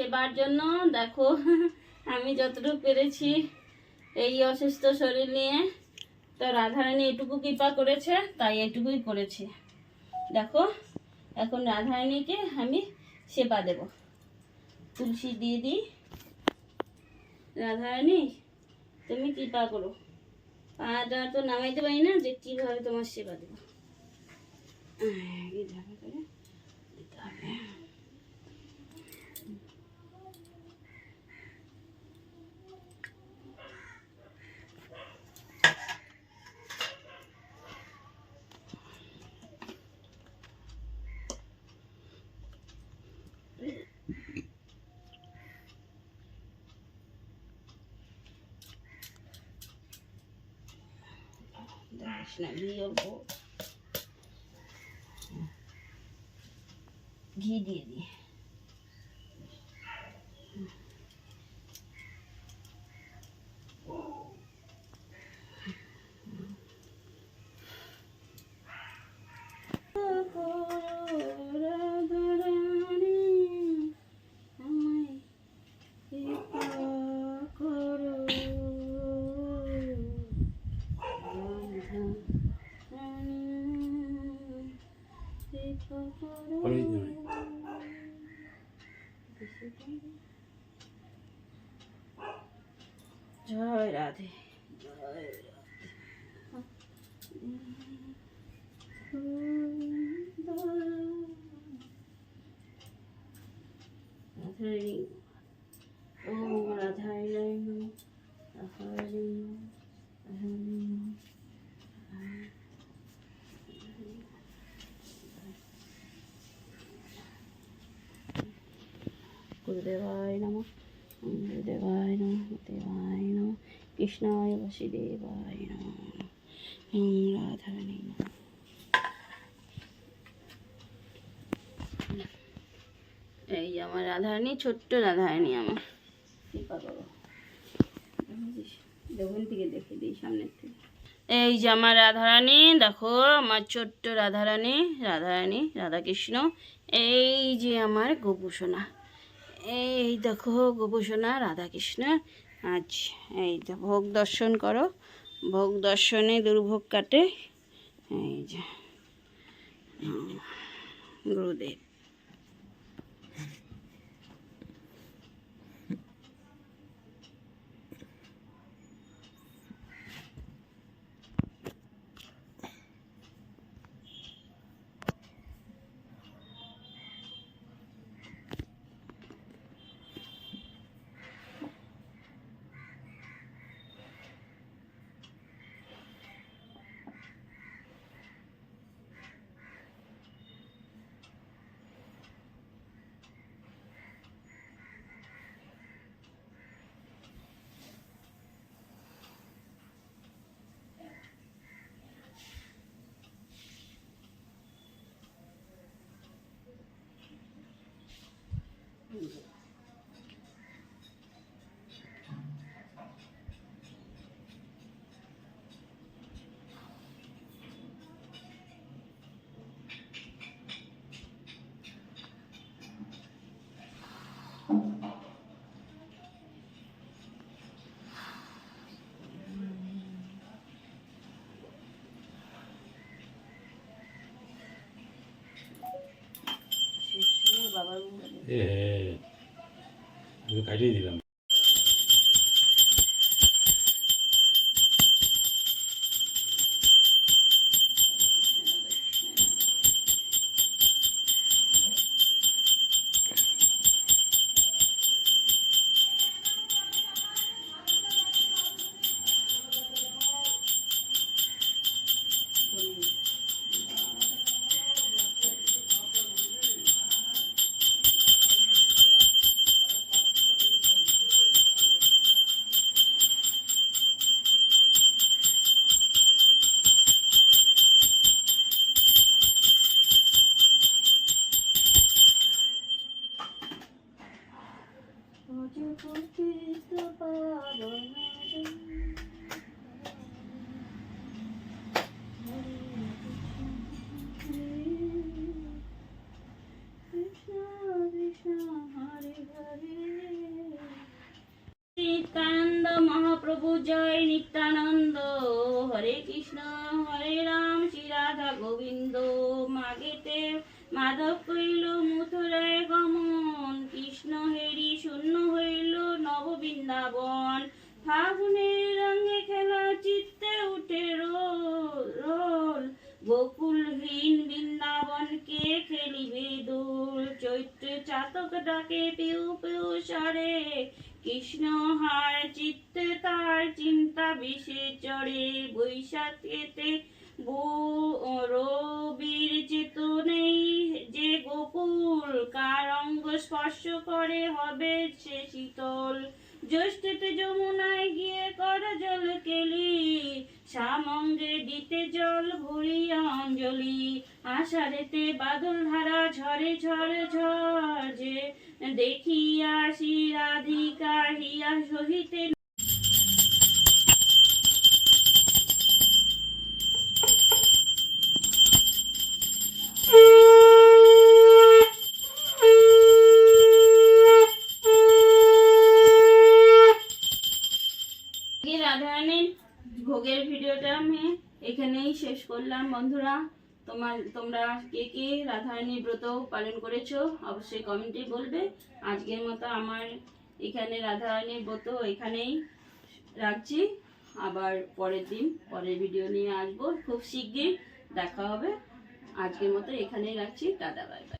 সেবার জন্য, দেখো, আমি যতটুকু পেরেছি এই অসুস্থ শরীর নিয়ে। তো রাধারানী এটুকু কৃপা করেছে, তাই এটুকুই করেছি। দেখো, এখন রাধারানীকে আমি সেবা দেব। তুলসী দিয়ে দিই রাধারানী, তুমি কৃপা করো। পাটা তো নামাইতে পারি না যে কীভাবে তোমার সেবা দেবো। এইভাবে করে দিতে হবে। দেখিস না ঘি অল্প ঘি দিয়ে দিই। राधे राधे राधाई ओम राधाई नमः राधाई गुरुदेवाय नमः गुरुदेवाय नमः गुरुदेवाय नमः কৃষ্ণায় বসুদেবায় নম রাধারানী এই যে আমার রাধারানী ছোট্ট রাধারানী আমার। থেকে দেখে দিই সামনের থেকে। এই যে আমার রাধারানী দেখো আমার ছোট্ট রাধারানী রাধারানী রাধাকৃষ্ণ। এই যে আমার গোপুসোনা এই দেখো গোপুসোনা রাধাকৃষ্ণ। আজ এই যে ভোগ দর্শন করো। ভোগ দর্শনে দুর্ভোগ কাটে। এই যে গুরুদেব বাবার এ হ্যাঁ আমি কাটিয়ে দিলাম প্রভু জয় নিত্যানন্দ। হরে কৃষ্ণ, হরে রাম, শ্রী রাধা গোবিন্দ। মাগেতে মাধব কইল, মথুরায় গমন। কৃষ্ণ হেরি শূন্য হইল নব বৃন্দাবন। ফাগুনের রঙে খেলা চিত্তে উঠে রোল বকুলহীন বৃন্দাবন কে খেলিবে দোল। চৈত্র চাতক ডাকে পিউ পিউ সারে কৃষ্ণ হার চিত্তে তার চিন্তা বিষে চড়ে বৈশাখেতে রবির চেতনেই যে গোকুল, কার অঙ্গ স্পর্শ করে হবে সে শীতল। জ্যৈষ্ঠতে যমুনায় গিয়ে কর জল কেলি সামঙ্গে দিতে জল ভরিয়া অঞ্জলি। আষাঢ়েতে বাদল ধারা ঝরে ঝরে ঝরে দেখিয়া শ্রী রাধিকা সহিতে ভোগের ভিডিওটা আমি এখানেই শেষ করলাম বন্ধুরা। তোমার, তোমরা কে কে রাধারানী ব্রত পালন করেছ অবশ্যই কমেন্টে বলবে। আজকের মতো আমার এখানে রাধারানী ব্রত এখানেই রাখছি। আবার পরের দিন পরের ভিডিও নিয়ে আসব। খুব শিগগির দেখা হবে। আজকের মতো এখানেই রাখছি। দাদা বাই বাই।